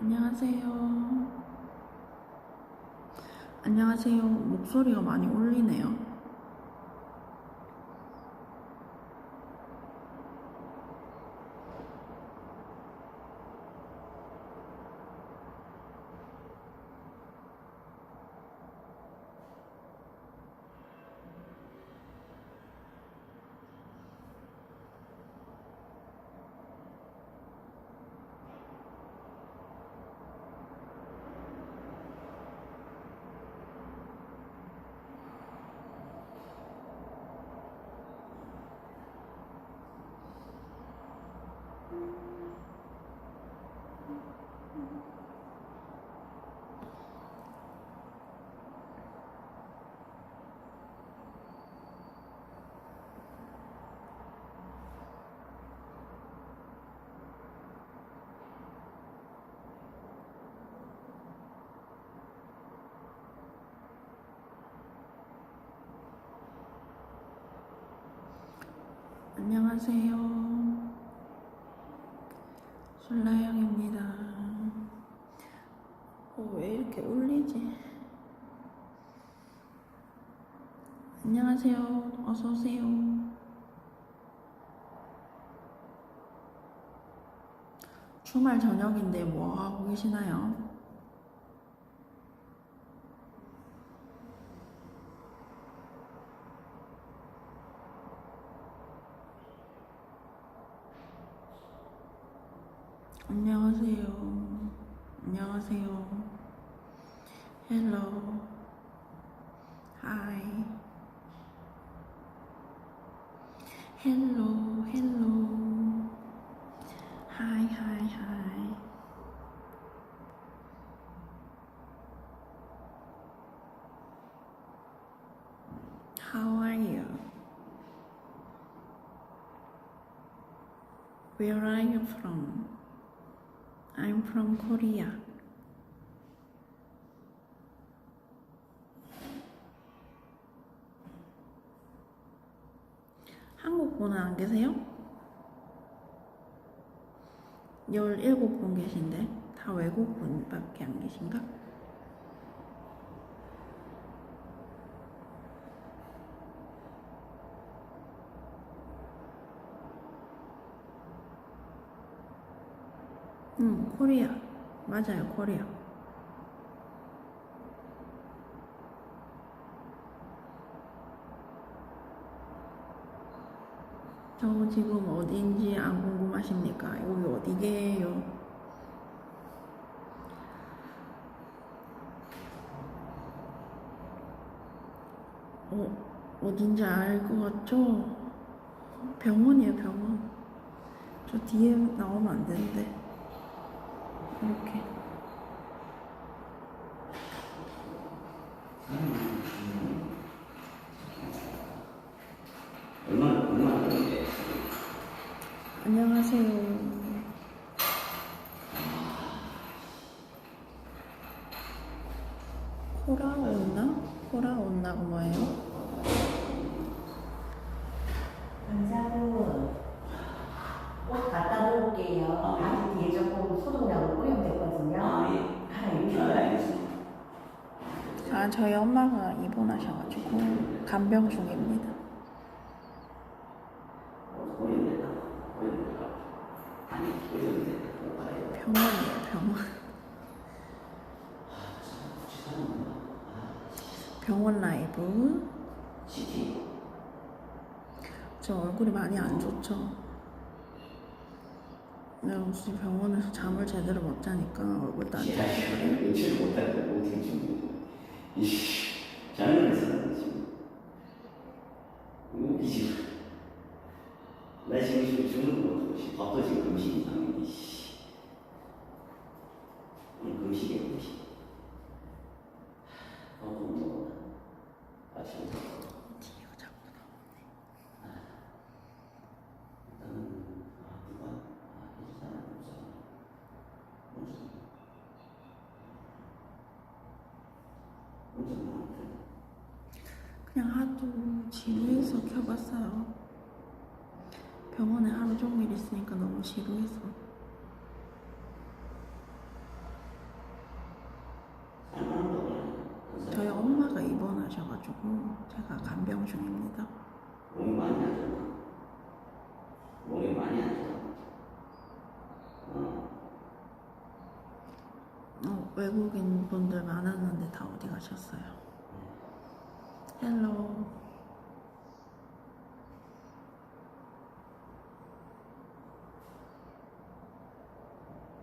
안녕하세요. 안녕하세요. 목소리가 많이 울리네요. 안녕하세요. 솔라영입니다. 어, 왜 이렇게 울리지? 안녕하세요. 어서오세요. 주말 저녁인데 뭐 하고 계시나요? 안녕하세요. 헬로. 하이. 헬로, 헬로. 하이, 하이, 하이. How are you? Where are you from? I'm from Korea. 분은 안 계세요? 17분 계신데 다 외국 분밖에 안 계신가? 응, 코리아. 맞아요, 코리아. 저 지금 어딘지 안 궁금하십니까? 여기 어디게요? 어, 어딘지 알 것 같죠? 병원이에요, 병원. 저 뒤에 나오면 안 되는데. 이렇게. 얼마나 얼마나 되는데 안녕하세요. 코라 온나? 코라 온나가 뭐예요? 원장은 옷 갖다 놓을게요. 아직 뒤에 조금. 아, 예. 하나 아. 알겠습니다. 아, 저희 엄마가 입원하셔가지고 간병 중입니다 보이는데다 아니 보이는데 못 가요. 병원이에요, 병원. 병 원 라이브. 저 얼굴이 많이 안 좋죠? 내가 혹시 병원에서 잠을 제대로 못 자니까 얼굴도 안 그래요. 연출 못하는데 못해 지금 이씨 장난해서 지금 웃기지 나 지금 지금 죽는 거 같아 밥도 지금 씨 오늘 금식이야 금식 밥도 못 먹었다 아침부터 뒤가 자꾸 나오네. 일단은 아 누가 아 해주잖아 없잖아 무슨 무슨 말인데 그냥 하도 지루해서 켜봤어요. 병원에 하루 종일 있으니까 너무 지루해서. 저희 엄마가 입원하셔가지고 제가 간병 중입니다. 몸이 많이 안 좋나? 몸이 많이 안 좋아. 어, 어, 외국인 분들 많았는데 다 어디 가셨어요? 헬로.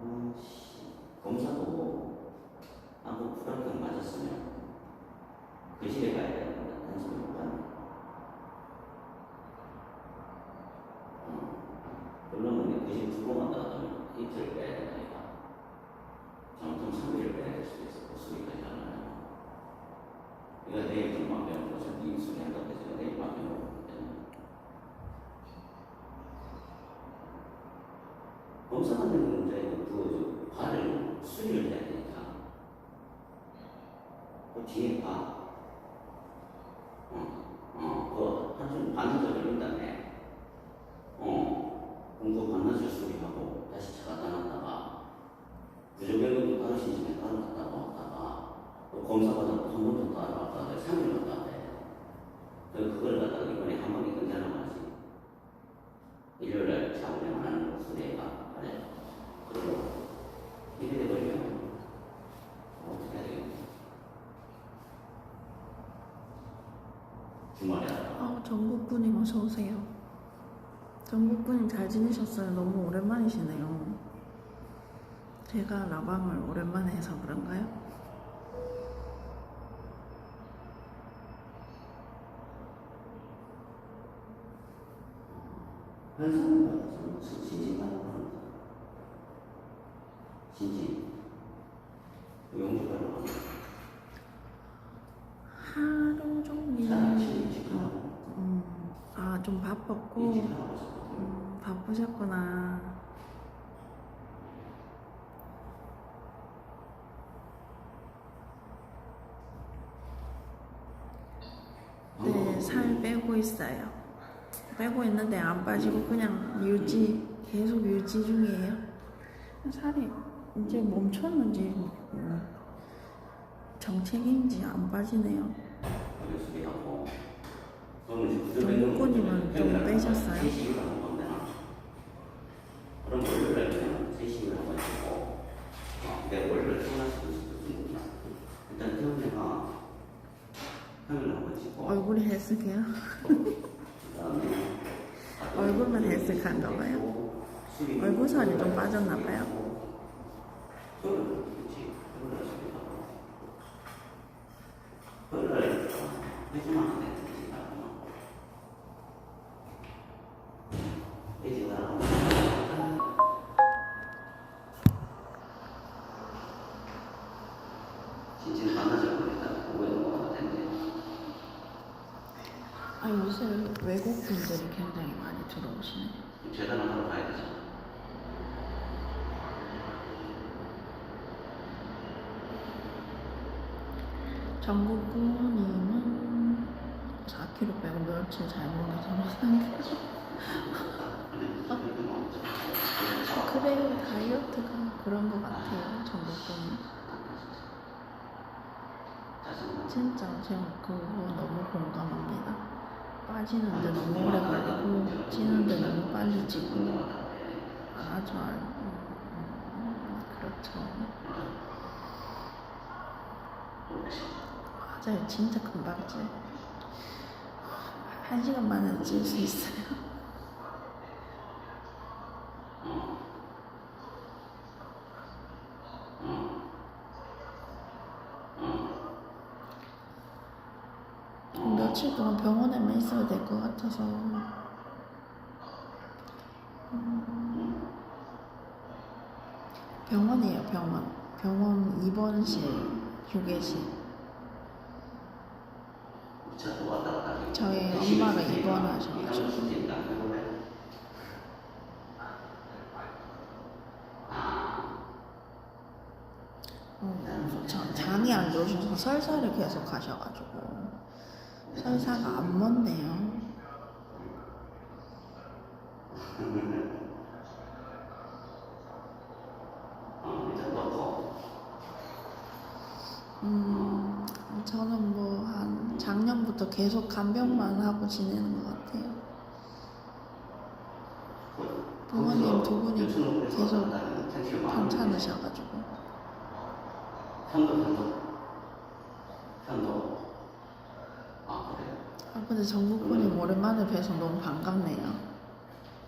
아씨, 검사도 한번 불안경 맞았으면 그 시에 가야 되는데 단순히 못 갔네. 어, 그러면 그시 두번 왔다 가면 이틀 빼야 되니까 잘못하면 3일을 빼야 될 수도 있어. 그 수리까지 하려면. 그러니까 내일 좀 맡겨놓고 어차피 수리 한다고 해서 내일 맡겨놓고 때문에. 검사 받는 문제 그 발을 수리를 해야 되니까 그 뒤에 봐. 어, 어, 그 한좀 반나절 걸린다네. 어, 그 반나절 수리하고 다시 차가 나갔다가 부조병원도 따로 신청해 따로 갔다가 왔다가 또 검사 받아도 한번더 따로 왔다가 3일 갔다 왔대. 그 그걸 갖다가 이번에 한 번에 끝내려고 하지. 일요일날 차 운행 안 하는 거 수리해가 그래. 그리고 이래 돼버리면 어떻게 해야 되겠니? 주말에 하다가 아, 전국군님 어서 오세요. 전국군님 잘 지내셨어요? 너무 오랜만이시네요. 제가 라방을 오랜만에 해서 그런가요? 받아서 신신 받는 거는 신신 용주 받는 거 하루 종일. 차라리 신신 하고 음, 아, 좀 바빴고. 음, 바쁘셨구나. 네, 살 빼고 있어요. 빼고 있는데 안 빠지고 그냥 유지, 계속 유지 중이에요. 살이 이제 멈췄는지 음, 정책인지 안 빠지네요. 정복권님은 좀 빼셨어요? 3시 이후로 한번 가면 그럼 월요일날 그냥 3시 이후로 한번 했고 어, 월요일 태어날 수도 일단 한번 얼굴이? 그다음에 얼굴만 헬스한가 봐요. 얼굴 살이 좀 빠졌나 봐요. 들어오시네. 재단을 하러 가야 되잖아. 전국구님은 4kg 빼고 며칠 잘 먹어서 상해서 그래요 다이어트가 그런 것 같아요 전국구님 진짜 제가 그거 너무 공감합니다 빠지는데 너무 오래 걸리고 찌는데 너무 빨리 찌고 아주 알- 음, 그렇죠 맞아요. 진짜 금방 찌. 한 시간 만에 찔 수 있어요. 며칠 동안 병원에만 있어야 될 것 같아서. 음, 병원이에요, 병원. 병원 입원실, 휴게실. 저희 엄마가 입원하셔가지고. 어, 저, 장이 안 좋으셔서 설사를 계속 하셔가지고 설사가 안 멎네요. 어, 일단 넣고. 음, 저는 뭐 한 작년부터 계속 간병만 하고 지내는 것 같아요. 부모님 두 분이 계속 괜찮으셔가지고. 편도 편도 편도 아 그래 아, 근데 정국군님 오랜만에 뵈서 너무 반갑네요.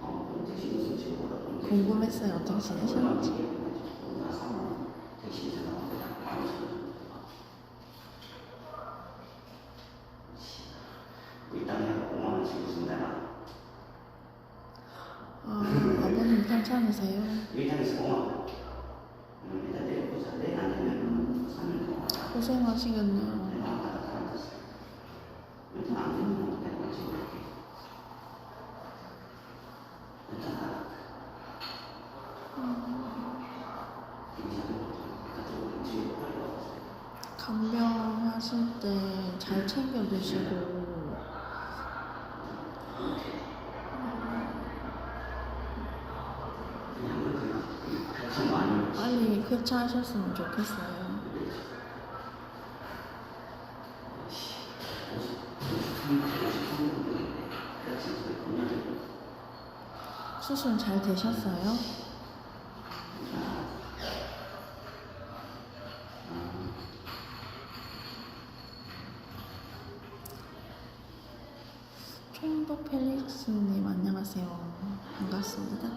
어 그럼 택시 무슨 직업보다 그럼 택시 궁금했어요, 어떻게 지내셨는지. 나 사람 택시 생각하고 그냥 많이 일단 5만 원씩 무슨 내나 아, 아버님 괜찮으세요? 일단에서 5만 원 음, 일단 내려보자 내일 안 되면 3일 동안 고생하시겠네요. 내가 안 가다 사라졌어 일단 안 되면 내가 찍어볼게 일단 하라 이상한 찍어 빨리 와서 간병하실 때 잘 챙겨 드시고 빨리 쾌차하셨으면 좋겠어요. 수술 잘 되셨어요? 총독 펠릭스님 안녕하세요. 반갑습니다.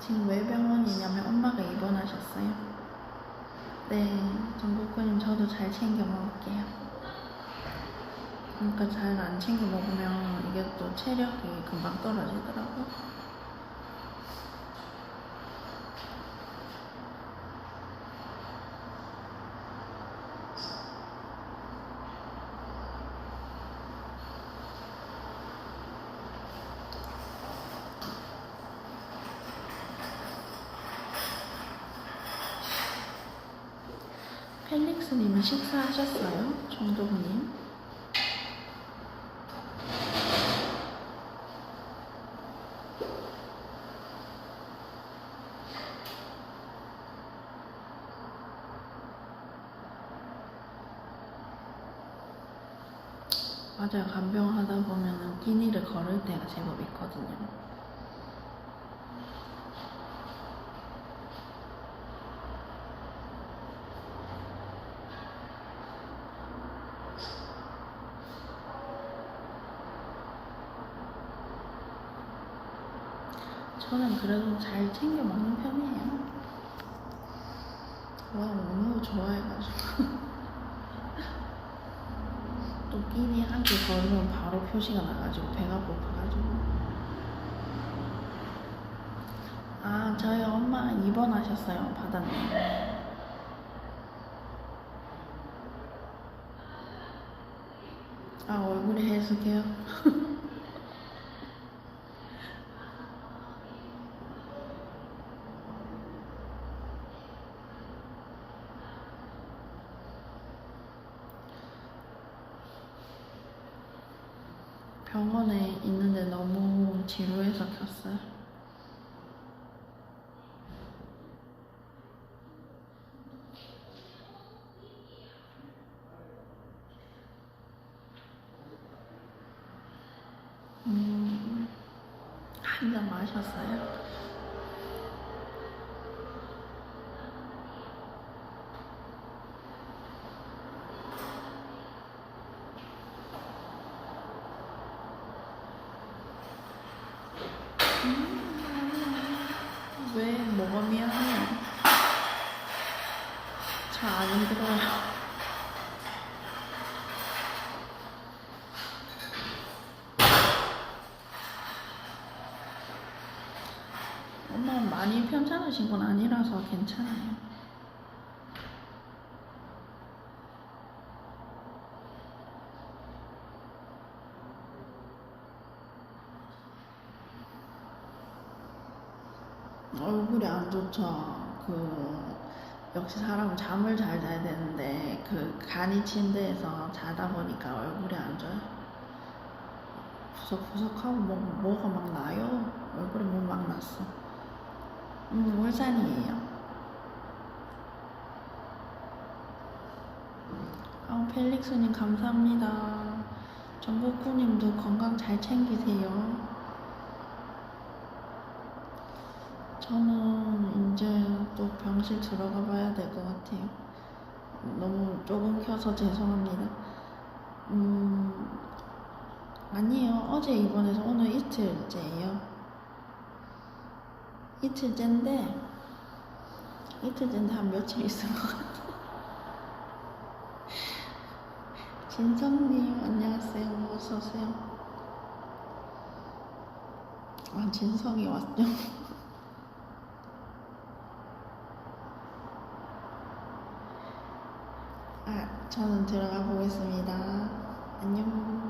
지금 왜 병원이냐면 엄마가 입원하셨어요. 네, 정국군님 저도 잘 챙겨 먹을게요. 그러니까 잘 안 챙겨 먹으면 이게 또 체력이 금방 떨어지더라고요. 펠릭스님은 식사하셨어요? 정도훈님? 맞아요. 간병하다 보면은 끼니를 걸을 때가 제법 있거든요. 저는 그래도 잘 챙겨 먹는 편이에요. 와, 너무 좋아해가지고. 또 끼니 한개 걸으면 바로 표시가 나가지고 배가 고파가지고. 아, 저희 엄마 입원하셨어요. 받았네. 아, 얼굴이 해숙해요. 병원에 있는데 너무 지루해서 켰어요. 음, 한 잔 마셨어요? 왜 뭐가 미안해요? 잘 안 힘들어요. 엄마는 많이 편찮으신 건 아니라서 괜찮아요. 얼굴이 안 좋죠. 그 역시 사람은 잠을 잘 자야 되는데 그 간이 침대에서 자다 보니까 얼굴이 안 좋아요. 부석부석하고 뭐, 뭐가 막 나요. 얼굴에 뭐 막 났어. 음, 울산이에요. 아, 펠릭스님 감사합니다. 전국구님도 건강 잘 챙기세요. 저는 이제 또 병실 들어가 봐야 될 것 같아요. 너무 조금 켜서 죄송합니다. 음, 아니에요. 어제 입원해서 오늘 이틀째예요. 이틀째인데, 이틀째인데 한 며칠 있을 것 같아요. 진성님, 안녕하세요. 어서오세요. 아, 진성이 왔죠? 아, 저는 들어가 보겠습니다. 안녕.